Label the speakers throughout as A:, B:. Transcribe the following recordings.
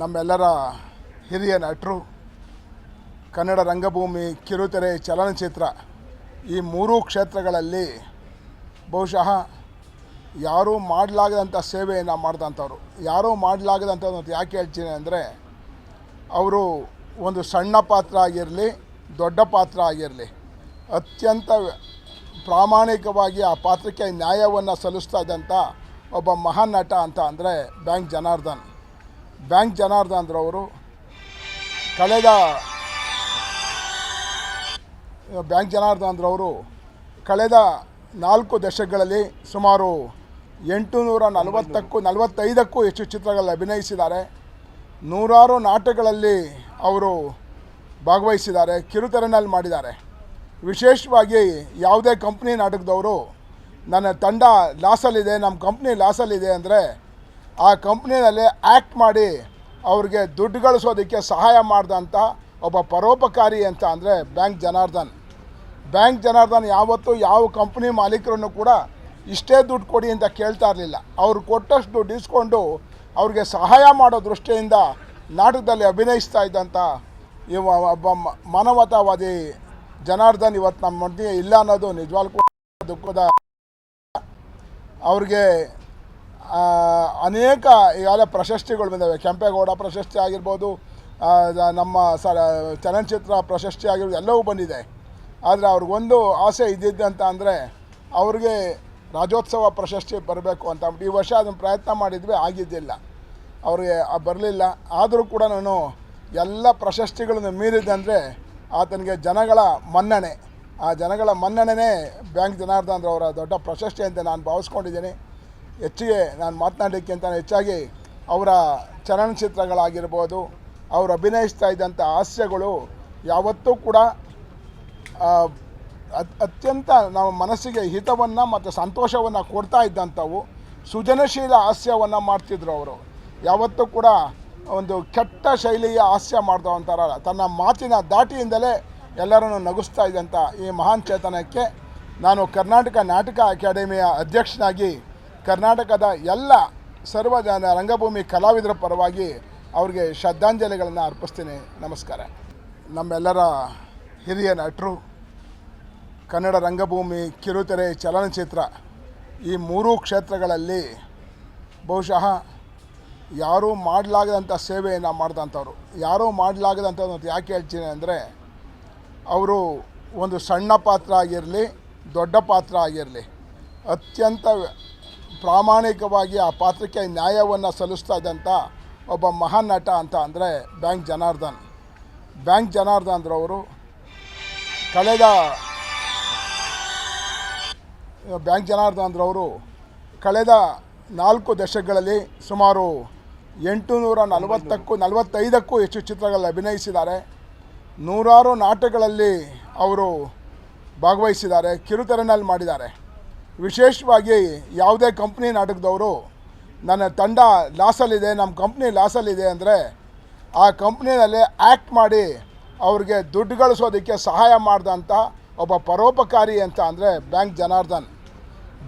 A: ನಮ್ಮೆಲ್ಲರ ಹಿರಿಯ ನಟರು, ಕನ್ನಡ ರಂಗಭೂಮಿ ಕಿರುತೆರೆ ಚಲನಚಿತ್ರ ಈ ಮೂರೂ ಕ್ಷೇತ್ರಗಳಲ್ಲಿ ಬಹುಶಃ ಯಾರೂ ಮಾಡಲಾಗದಂಥ ಸೇವೆಯನ್ನು ಮಾಡಿದಂಥವ್ರು. ಯಾರೂ ಮಾಡಲಾಗದಂಥದ್ದು ಅಂತ ಯಾಕೆ ಹೇಳ್ತೀನಿ ಅಂದರೆ, ಅವರು ಒಂದು ಸಣ್ಣ ಪಾತ್ರ ಆಗಿರಲಿ, ದೊಡ್ಡ ಪಾತ್ರ ಆಗಿರಲಿ, ಅತ್ಯಂತ ಪ್ರಾಮಾಣಿಕವಾಗಿ ಆ ಪಾತ್ರಕ್ಕೆ ನ್ಯಾಯವನ್ನು ಸಲ್ಲಿಸ್ತಾ ಇದ್ದಂಥ ಒಬ್ಬ ಮಹಾನ್ ನಟ ಅಂತ ಅಂದರೆ ಬ್ಯಾಂಕ್ ಜನಾರ್ದನ್. ಬ್ಯಾಂಕ್ ಜನಾರ್ದನ್ರವರು ಕಳೆದ ಬ್ಯಾಂಕ್ ಜನಾರ್ದನ್ರವರು ಕಳೆದ ನಾಲ್ಕು ದಶಕಗಳಲ್ಲಿ ಸುಮಾರು ಎಂಟುನೂರ ನಲವತ್ತಕ್ಕೂ ನಲವತ್ತೈದಕ್ಕೂ ಹೆಚ್ಚು ಚಿತ್ರಗಳಲ್ಲಿ ಅಭಿನಯಿಸಿದ್ದಾರೆ. ನೂರಾರು ನಾಟಕಗಳಲ್ಲಿ ಅವರು ಭಾಗವಹಿಸಿದ್ದಾರೆ ಕಿರುತೆರೆನಲ್ಲಿ ಮಾಡಿದ್ದಾರೆ. ವಿಶೇಷವಾಗಿ ಯಾವುದೇ ಕಂಪ್ನಿ ನಾಟಕದವರು, ನನ್ನ ತಂಡ ಲಾಸಲ್ಲಿದೆ, ನಮ್ಮ ಕಂಪ್ನಿ ಲಾಸಲ್ಲಿದೆ ಅಂದರೆ ಆ ಕಂಪ್ನಿನಲ್ಲಿ ಆ್ಯಕ್ಟ್ ಮಾಡಿ ಅವ್ರಿಗೆ ದುಡ್ಡು ಗಳಿಸೋದಕ್ಕೆ ಸಹಾಯ ಮಾಡಿದಂಥ ಒಬ್ಬ ಪರೋಪಕಾರಿ ಅಂತ ಅಂದರೆ ಬ್ಯಾಂಕ್ ಜನಾರ್ದನ್. ಬ್ಯಾಂಕ್ ಜನಾರ್ದನ್ ಯಾವತ್ತೂ ಯಾವ ಕಂಪ್ನಿ ಮಾಲೀಕರನ್ನು ಕೂಡ ಇಷ್ಟೇ ದುಡ್ಡು ಕೊಡಿ ಅಂತ ಕೇಳ್ತಾ ಇರಲಿಲ್ಲ. ಅವರು ಕೊಟ್ಟಷ್ಟು ದುಡ್ಡು ಇಸ್ಕೊಂಡು ಅವ್ರಿಗೆ ಸಹಾಯ ಮಾಡೋ ದೃಷ್ಟಿಯಿಂದ ನಾಟಕದಲ್ಲಿ ಅಭಿನಯಿಸ್ತಾ ಇದ್ದಂಥ ಇವ ಒಬ್ಬ ಮಾನವತಾವಾದಿ ಜನಾರ್ದನ್ ಇವತ್ತು ನಮ್ಮ ಮಧ್ಯೆ ಇಲ್ಲ ಅನ್ನೋದು ನಿಜವಾಗ್ಲೂ ದುಃಖದ ಅವ್ರಿಗೆ ಅನೇಕ ಈಗಾಗಲೇ ಪ್ರಶಸ್ತಿಗಳು ಬಂದಿವೆ. ಕೆಂಪೇಗೌಡ ಪ್ರಶಸ್ತಿ ಆಗಿರ್ಬೋದು ನಮ್ಮ ಸ, ಚಲನಚಿತ್ರ ಪ್ರಶಸ್ತಿ ಆಗಿರ್ಬೋದು, ಎಲ್ಲವೂ ಬಂದಿದೆ. ಆದರೆ ಅವ್ರಿಗೊಂದು ಆಸೆ ಇದ್ದಿದ್ದಂತ ಅಂದರೆ, ಅವ್ರಿಗೆ ರಾಜ್ಯೋತ್ಸವ ಪ್ರಶಸ್ತಿ ಬರಬೇಕು ಅಂತ. ಈ ವರ್ಷ ಅದನ್ನು ಪ್ರಯತ್ನ ಮಾಡಿದ್ವಿ, ಆಗಿದ್ದಿಲ್ಲ. ಅವ್ರಿಗೆ ಬರಲಿಲ್ಲ. ಆದರೂ ಕೂಡ ನಾನು ಎಲ್ಲ ಪ್ರಶಸ್ತಿಗಳನ್ನು ಮೀರಿದಂದರೆ ಆತನಿಗೆ ಜನಗಳ ಮನ್ನಣೆ. ಆ ಜನಗಳ ಮನ್ನಣೆನೇ ಬ್ಯಾಂಕ್ ಜನಾರ್ದನ್ ಅವರ ದೊಡ್ಡ ಪ್ರಶಸ್ತಿ ಅಂತ ನಾನು ಭಾವಿಸ್ಕೊಂಡಿದ್ದೀನಿ. ಹೆಚ್ಚಿಗೆ ನಾನು ಮಾತನಾಡಲಿಕ್ಕಿಂತ ಹೆಚ್ಚಾಗಿ ಅವರ ಚಲನಚಿತ್ರಗಳಾಗಿರ್ಬೋದು, ಅವರು ಅಭಿನಯಿಸ್ತಾ ಇದ್ದಂಥ ಹಾಸ್ಯಗಳು ಯಾವತ್ತೂ ಕೂಡ ಅತ್ಯಂತ ನಮ್ಮ ಮನಸ್ಸಿಗೆ ಹಿತವನ್ನು ಮತ್ತು ಸಂತೋಷವನ್ನು ಕೊಡ್ತಾ ಇದ್ದಂಥವು ಸೃಜನಶೀಲ ಹಾಸ್ಯವನ್ನು ಮಾಡ್ತಿದ್ರು ಅವರು. ಯಾವತ್ತೂ ಕೂಡ ಒಂದು ಕೆಟ್ಟ ಶೈಲಿಯ ಹಾಸ್ಯ ಮಾಡ್ದವಂತಾರಲ್ಲ ತನ್ನ ಮಾತಿನ ದಾಟಿಯಿಂದಲೇ ಎಲ್ಲರನ್ನು ನಗಿಸ್ತಾ ಇದ್ದಂಥ ಈ ಮಹಾನ್ ಚೇತನಕ್ಕೆ ನಾನು ಕರ್ನಾಟಕ ನಾಟಕ ಅಕಾಡೆಮಿಯ ಅಧ್ಯಕ್ಷನಾಗಿ ಕರ್ನಾಟಕದ ಎಲ್ಲ ಸರ್ವ ಜನ ರಂಗಭೂಮಿ ಕಲಾವಿದರ ಪರವಾಗಿ ಅವ್ರಿಗೆ ಶ್ರದ್ಧಾಂಜಲಿಗಳನ್ನು ಅರ್ಪಿಸ್ತೀನಿ. ನಮಸ್ಕಾರ. ನಮ್ಮೆಲ್ಲರ ಹಿರಿಯ ನಟರು, ಕನ್ನಡ ರಂಗಭೂಮಿ ಕಿರುತೆರೆ ಚಲನಚಿತ್ರ ಈ ಮೂರೂ ಕ್ಷೇತ್ರಗಳಲ್ಲಿ ಬಹುಶಃ ಯಾರೂ ಮಾಡಲಾಗದಂಥ ಸೇವೆಯನ್ನು ಮಾಡಿದಂಥವ್ರು. ಯಾರೂ ಮಾಡಲಾಗದಂಥದ್ದು ಯಾಕೆ ಹೇಳ್ತೀನಿ ಅಂದರೆ, ಅವರು ಒಂದು ಸಣ್ಣ ಪಾತ್ರ ಆಗಿರಲಿ, ದೊಡ್ಡ ಪಾತ್ರ ಆಗಿರಲಿ, ಅತ್ಯಂತ ಪ್ರಾಮಾಣಿಕವಾಗಿ ಆ ಪಾತ್ರಕ್ಕೆ ನ್ಯಾಯವನ್ನು ಸಲ್ಲಿಸ್ತಾ ಇದ್ದಂಥ ಒಬ್ಬ ಮಹಾನ್ ನಟ ಅಂತ ಅಂದರೆ ಬ್ಯಾಂಕ್ ಜನಾರ್ದನ್. ಬ್ಯಾಂಕ್ ಜನಾರ್ದನ್ ಅವರು ಕಳೆದ ಬ್ಯಾಂಕ್ ಜನಾರ್ದನ್ರವರು ಕಳೆದ ನಾಲ್ಕು ದಶಕಗಳಲ್ಲಿ ಸುಮಾರು ಎಂಟುನೂರ ನಲವತ್ತಕ್ಕೂ ನಲವತ್ತೈದಕ್ಕೂ ಹೆಚ್ಚು ಚಿತ್ರಗಳಲ್ಲಿ ಅಭಿನಯಿಸಿದ್ದಾರೆ. ನೂರಾರು ನಾಟಕಗಳಲ್ಲಿ ಅವರು ಭಾಗವಹಿಸಿದ್ದಾರೆ ಕಿರುತೆರೆನಲ್ಲಿ ಮಾಡಿದ್ದಾರೆ. ವಿಶೇಷವಾಗಿ ಯಾವುದೇ ಕಂಪ್ನಿ ನಾಟಕದವರು, ನನ್ನ ತಂಡ ಲಾಸಲ್ಲಿದೆ ನಮ್ಮ ಕಂಪ್ನಿ ಲಾಸಲ್ಲಿದೆ ಅಂದರೆ ಆ ಕಂಪ್ನಿನಲ್ಲಿ ಆ್ಯಕ್ಟ್ ಮಾಡಿ ಅವ್ರಿಗೆ ದುಡ್ಡು ಗಳಿಸೋದಕ್ಕೆ ಸಹಾಯ ಮಾಡಿದಂಥ ಒಬ್ಬ ಪರೋಪಕಾರಿ ಅಂತ ಅಂದರೆ ಬ್ಯಾಂಕ್ ಜನಾರ್ದನ್.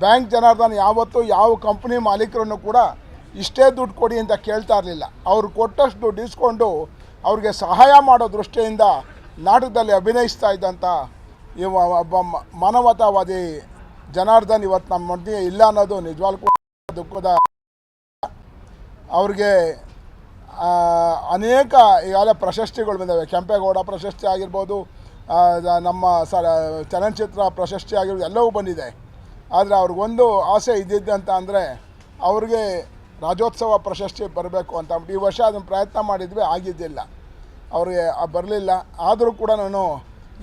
A: ಬ್ಯಾಂಕ್ ಜನಾರ್ದನ್ ಯಾವತ್ತೂ ಯಾವ ಕಂಪ್ನಿ ಮಾಲೀಕರನ್ನು ಕೂಡ ಇಷ್ಟೇ ದುಡ್ಡು ಕೊಡಿ ಅಂತ ಕೇಳ್ತಾ ಇರಲಿಲ್ಲ. ಅವರು ಕೊಟ್ಟಷ್ಟು ದುಡ್ಡು ಇಸ್ಕೊಂಡು ಅವ್ರಿಗೆ ಸಹಾಯ ಮಾಡೋ ದೃಷ್ಟಿಯಿಂದ ನಾಟಕದಲ್ಲಿ ಅಭಿನಯಿಸ್ತಾ ಇದ್ದಂಥ ಇವ ಒಬ್ಬ ಮಾನವತಾವಾದಿ ಜನಾರ್ದನ್ ಇವತ್ತು ನಮ್ಮ ಮಧ್ಯೆ ಇಲ್ಲ ಅನ್ನೋದು ನಿಜವಾಗ್ಲೂ ದುಃಖದ ಅವ್ರಿಗೆ ಅನೇಕ ಈಗಾಗಲೇ ಪ್ರಶಸ್ತಿಗಳು ಬಂದಿವೆ. ಕೆಂಪೇಗೌಡ ಪ್ರಶಸ್ತಿ ಆಗಿರ್ಬೋದು ನಮ್ಮ ಸ, ಚಲನಚಿತ್ರ ಪ್ರಶಸ್ತಿ ಆಗಿರ್ಬೋದು, ಎಲ್ಲವೂ ಬಂದಿದೆ. ಆದರೆ ಅವ್ರಿಗೊಂದು ಆಸೆ ಇದ್ದಿದ್ದಂತ ಅಂದರೆ ಅವ್ರಿಗೆ ರಾಜ್ಯೋತ್ಸವ ಪ್ರಶಸ್ತಿ ಬರಬೇಕು ಅಂತ ಈ ವರ್ಷ ಅದನ್ನು ಪ್ರಯತ್ನ ಮಾಡಿದ್ವಿ, ಆಗಿದ್ದಿಲ್ಲ. ಅವ್ರಿಗೆ ಬರಲಿಲ್ಲ. ಆದರೂ ಕೂಡ ನಾನು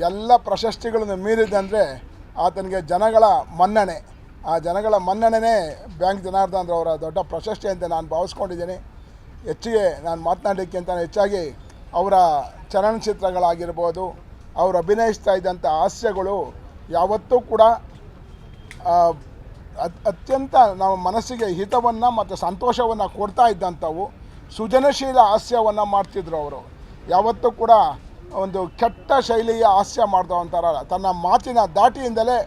A: ಎಲ್ಲ ಪ್ರಶಸ್ತಿಗಳನ್ನು ಮೀರಿದಂದರೆ ಆತನಿಗೆ ಜನಗಳ ಮನ್ನಣೆ. ಆ ಜನಗಳ ಮನ್ನಣೆನೇ ಬ್ಯಾಂಕ್ ಜನಾರ್ದನ್ ಅವರ ದೊಡ್ಡ ಪ್ರಶಸ್ತಿ ಅಂತ ನಾನು ಭಾವಿಸ್ಕೊಂಡಿದ್ದೀನಿ. ಹೆಚ್ಚಿಗೆ ನಾನು ಮಾತನಾಡೋಕ್ಕಿಂತ ಹೆಚ್ಚಾಗಿ ಅವರ ಚಲನಚಿತ್ರಗಳಾಗಿರ್ಬೋದು, ಅವರು ಅಭಿನಯಿಸ್ತಾ ಇದ್ದಂಥ ಹಾಸ್ಯಗಳು ಯಾವತ್ತೂ ಕೂಡ ಅತ್- ಅತ್ಯಂತ ನಮ್ಮ ಮನಸ್ಸಿಗೆ ಹಿತವನ್ನು ಮತ್ತು ಸಂತೋಷವನ್ನು ಕೊಡ್ತಾ ಇದ್ದಂಥವು ಸೃಜನಶೀಲ ಹಾಸ್ಯವನ್ನು ಮಾಡ್ತಿದ್ರು ಅವರು. ಯಾವತ್ತೂ ಕೂಡ ಒಂದು ಕೆಟ್ಟ ಶೈಲಿಯ ಹಾಸ್ಯ ಮಾಡ್ದವಂತಾರಲ್ಲ ತನ್ನ ಮಾತಿನ ದಾಟಿಯಿಂದಲೇ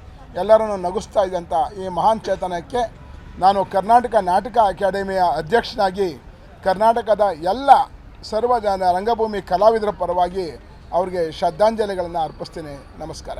A: ಎಲ್ಲರನ್ನು ನಗಿಸ್ತಾ ಇದ್ದಂಥ ಈ ಮಹಾನ್ ಚೇತನಕ್ಕೆ ನಾನು ಕರ್ನಾಟಕ ನಾಟಕ ಅಕಾಡೆಮಿಯ ಅಧ್ಯಕ್ಷನಾಗಿ ಕರ್ನಾಟಕದ ಎಲ್ಲ ಸರ್ವ ಜನ ರಂಗಭೂಮಿ ಕಲಾವಿದರ ಪರವಾಗಿ ಅವ್ರಿಗೆ ಶ್ರದ್ಧಾಂಜಲಿಗಳನ್ನು ಅರ್ಪಿಸ್ತೀನಿ. ನಮಸ್ಕಾರ.